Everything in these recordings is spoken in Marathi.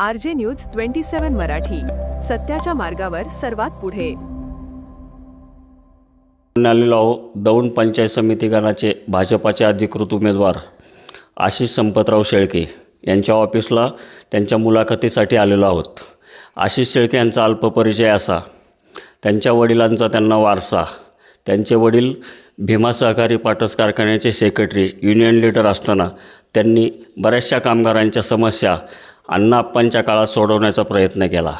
R J news twenty seven Marathi. सत्याच्या मार्गावर सर्वात पुढे. आलेलो आहो दौंड पंचायत समिती गणाचे भाजपाचे अधिकृत उमेदवार आशिष संपतराव शेळके यांच्या ऑफिसला त्यांच्या मुलाखतीसाठी आलेलो आहोत. आशिष शेळके यांचा अल्प परिचय असा. त्यांच्या वडिलांचा त्यांना वारसा. त्यांचे वडील भीमा सहकारी पाटस कारखान्याचे सेक्रेटरी युनियन लीडर असताना त्यांनी बऱ्याचशा कामगारांच्या समस्या अण्णाप्पांच्या काळात सोडवण्याचा प्रयत्न केला.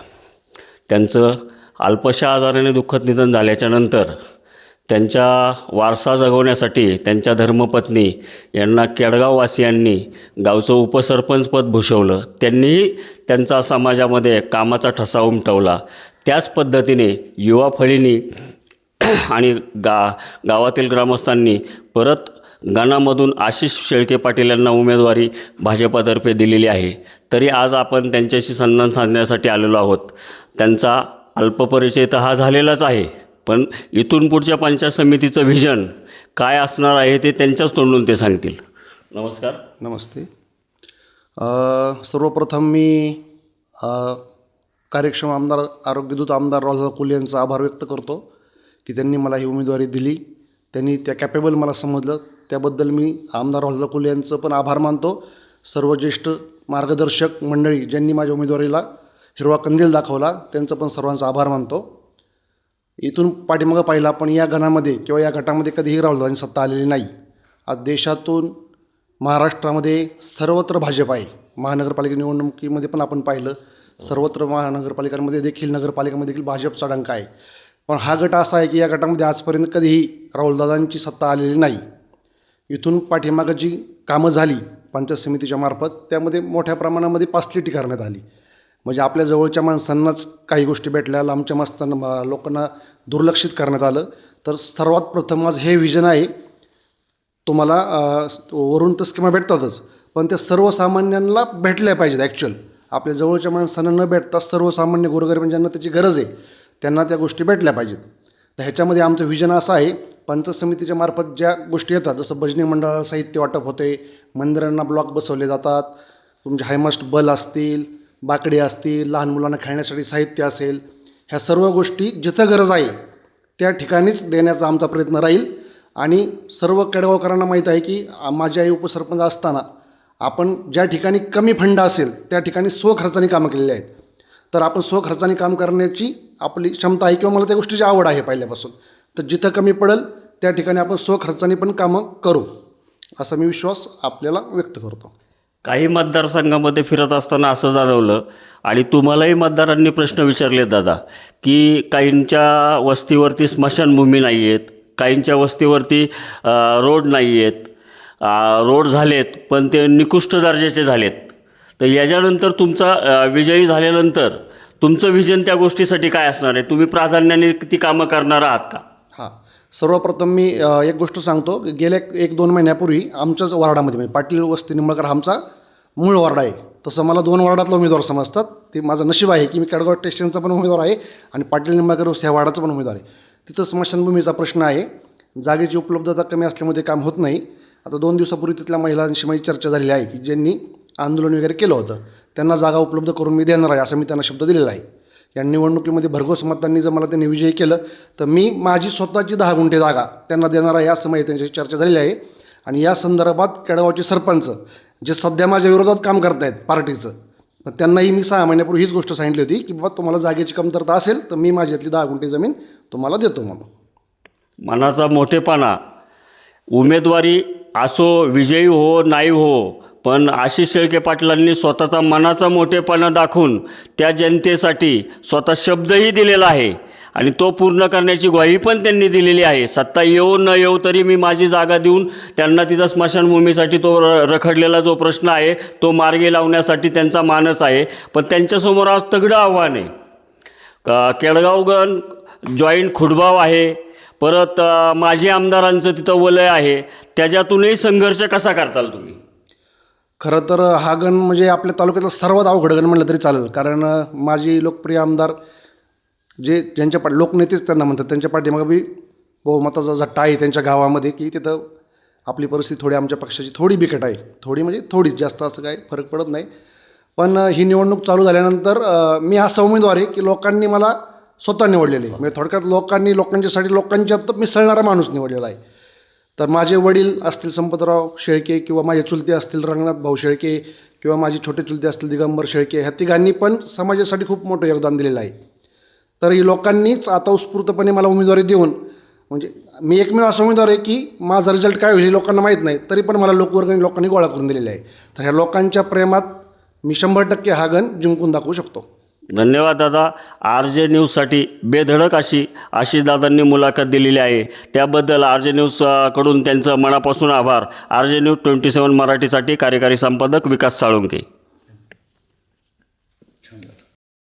त्यांचं अल्पशा आजाराने दुःखद निधन झाल्याच्यानंतर त्यांच्या वारसा जगवण्यासाठी त्यांच्या धर्मपत्नी यांना केडगाववासियांनी गावचं उपसरपंचपद भूषवलं. त्यांनीही त्यांचा समाजामध्ये कामाचा ठसा उमटवला. त्याच पद्धतीने युवा फळीनी आणि गा गावातील ग्रामस्थांनी परत गणामधून आशिष शेळके पाटील यांना उमेदवारी भाजपातर्फे दिलेली आहे. तरी आज आपण त्यांच्याशी संधान साधण्यासाठी आलेलो आहोत. त्यांचा अल्पपरिचय तर हा झालेलाच आहे पण इथून पुढच्या पंचायत समितीचं व्हिजन काय असणार आहे ते त्यांच्याच तोंडून ते सांगतील. नमस्कार. नमस्ते. सर्वप्रथम मी कार्यक्षम आमदार आरोग्यदूत आमदार राहुल कुल यांचा आभार व्यक्त करतो. की त्यांनी मला ही उमेदवारी दिली. त्यांनी त्या कॅपेबल मला समजलं. त्याबद्दल मी आमदार राहुल यांचं पण आभार मानतो. सर्व ज्येष्ठ मार्गदर्शक मंडळी ज्यांनी माझ्या उमेदवारीला हिरवा कंदील दाखवला त्यांचं पण सर्वांचा आभार मानतो. इथून पाठीमागं पाहिलं आपण या गणामध्ये किंवा या गटामध्ये कधीही राहुल सत्ता आलेली नाही. आज देशातून महाराष्ट्रामध्ये सर्वत्र भाजप आहे. महानगरपालिका निवडणुकीमध्ये पण आपण पाहिलं. सर्वत्र महानगरपालिकांमध्ये देखील नगरपालिकामध्ये देखील भाजपचा डंका आहे. पण हा गट असा आहे की या गटामध्ये आजपर्यंत कधीही राहुलदादांची सत्ता आलेली नाही. इथून पाठीमागं जी कामं झाली पंचायत समितीच्या मार्फत त्यामध्ये मोठ्या प्रमाणामध्ये पासलिटी करण्यात आली. म्हणजे आपल्या जवळच्या माणसांनाच काही गोष्टी भेटल्या लांबच्या माणसांना लोकांना दुर्लक्षित करण्यात आलं. तर सर्वात प्रथम आज हे विजन आहे तुम्हाला वरून तर स्किमा भेटतातच पण त्या सर्वसामान्यांना भेटल्या पाहिजेत ॲक्च्युअल आपल्या जवळच्या माणसांना न भेटता सर्वसामान्य गोरगरीब त्याची गरज आहे. त्यांना त्या गोष्टी भेटल्या पाहिजेत. तर ह्याच्यामध्ये आमचं व्हिजन असं आहे पंचायत समितीच्या मार्फत ज्या गोष्टी येतात जसं भजनी मंडळाला साहित्य वाटप होते मंदिरांना ब्लॉक बसवले जातात तुमचे हायमास्ट बल असतील बाकडी असतील लहान मुलांना खेळण्यासाठी साहित्य असेल ह्या सर्व गोष्टी जिथं गरज आहे त्या ठिकाणीच देण्याचा आमचा प्रयत्न राहील. आणि सर्व केडगावकरांना माहीत आहे की आ- माझी आई उपसरपंच असताना आपण ज्या ठिकाणी कमी फंड असेल त्या ठिकाणी स्वखर्चाने कामं केलेली आहेत. तर आपण स्वखर्चाने काम करण्याची आपली क्षमता आहे किंवा मला त्या गोष्टीची आवड आहे पहिल्यापासून. तर जिथं कमी पडेल त्या ठिकाणी आपण स्वखर्चाने पण कामं करू असा मी विश्वास आपल्याला व्यक्त करतो. काही मतदारसंघामध्ये फिरत असताना असं जाणवलं आणि तुम्हालाही मतदारांनी प्रश्न विचारले दादा की काहींच्या वस्तीवरती स्मशानभूमी नाही आहेत काहींच्या वस्तीवरती रोड नाही आहेत रोड झालेत पण ते निकृष्ट दर्जाचे झालेत. तर याच्यानंतर तुमचा विजयी झाल्यानंतर तुमचं विजन त्या गोष्टीसाठी काय असणार आहे? तुम्ही प्राधान्याने ती कामं करणार आहात का? हां. सर्वप्रथम मी अ, एक गोष्ट सांगतो. की गेल्या एक- दोन महिन्यापूर्वी आमच्याच वार्डामध्ये म्हणजे पाटील वस्ती निंबळकर हा आमचा मूळ वार्ड आहे. तसं मला दोन वार्डातला उमेदवार समजतात. ते माझं नशीब आहे की मी केडगाव स्टेशनचा पण उमेदवार आहे आणि पाटील निंबाळकर वस्ती ह्या वार्डाचा पण उमेदवार आहे. तिथं स्मशानभूमीचा प्रश्न आहे. जागेची उपलब्धता कमी असल्यामुळे ते काम होत नाही. आता दोन दिवसापूर्वी तिथल्या महिलांशी माझी चर्चा झालेली आहे की ज्यांनी आंदोलन वगैरे केलं होतं. त्यांना जागा उपलब्ध करून मी देणार आहे असं मी त्यांना शब्द दिलेला आहे. या निवडणुकीमध्ये भरघोस मतांनी जर मला त्यांनी विजयी केलं तर मी माझी स्वतःची दहा गुंठे जागा त्यांना देणार आहे असं माझी त्यांच्याशी चर्चा झालेली आहे. आणि या संदर्भात केडगावचे सरपंच जे सध्या माझ्या विरोधात काम करत आहेत पार्टीचं पण त्यांनाही मी सहा महिन्यापूर्वी हीच गोष्ट सांगितली होती की बाबा तुम्हाला जागेची कमतरता असेल तर मी माझ्यातली दहा गुंठे जमीन तुम्हाला देतो म्हणून. मनाचा मोठेपणा. उमेदवारी असो विजयी हो नाही हो पण आशिष शेळके पाटलांनी स्वतःचा मनाचा मोठेपणा दाखवून त्या जनतेसाठी स्वतः शब्दही दिलेला आहे. आणि तो पूर्ण करण्याची ग्वाही पण त्यांनी दिलेली आहे. सत्ता येऊ न येऊ तरी मी माझी जागा देऊन त्यांना तिचा स्मशानभूमीसाठी तो र रखडलेला जो प्रश्न आहे तो मार्गी लावण्यासाठी त्यांचा मानस आहे. पण त्यांच्यासमोर आज तगडं आव्हान आहे. केळगावगण जॉईंट खुडबाव आहे. परत माजी आमदारांचं तिथं वलय आहे. त्याच्यातूनही संघर्ष कसा करताल तुम्ही? खरं तर हा गण म्हणजे आपल्या तालुक्यातला सर्वात अवघड गण म्हणलं तरी चालेल. कारण माझी लोकप्रिय आमदार जे ज्यांच्या पाठ लोकनेतेच त्यांना म्हणतात. त्यांच्या पाठीमागं बी बहुमताचा झट्टा आहे त्यांच्या गावामध्ये की तिथं आपली परिस्थिती थोडी आमच्या पक्षाची थोडी बिकट आहे. थोडी म्हणजे थोडीच जास्त असं काही फरक पडत नाही. पण ही निवडणूक चालू झाल्यानंतर मी असा उमेदवार आहे की लोकांनी मला स्वतः निवडलेले आहे. म्हणजे थोडक्यात लोकांनी लोकांच्यासाठी लोकांच्यात मिसळणारा माणूस निवडलेला आहे. तर माझे वडील असतील संपतराव शेळके किंवा माझे चुलते असतील रंगनाथ भाऊ शेळके किंवा माझे छोटे चुलते असतील दिगंबर शेळके ह्या तिघांनी पण समाजासाठी खूप मोठं योगदान दिलेलं आहे. तर ही लोकांनीच आता उत्स्फूर्तपणे मला उमेदवारी देऊन म्हणजे मी एकमेव असा उमेदवार आहे की माझा रिझल्ट काय होईल हे लोकांना माहीत नाही तरी पण मला लोकवर्गणी लोकांनी गोळा करून दिलेले आहे. तर ह्या लोकांच्या प्रेमात मी शंभर टक्के हा गण जिंकून दाखवू शकतो. धन्यवाद दादा. आर जे न्यूजसाठी बेधडक अशी आशिष दादांनी मुलाखत दिलेली आहे. त्याबद्दल आर जे न्यूजकडून त्यांचं मनापासून आभार. आर जे न्यूज ट्वेंटी सेवन मराठीसाठी कार्यकारी संपादक विकास साळुंके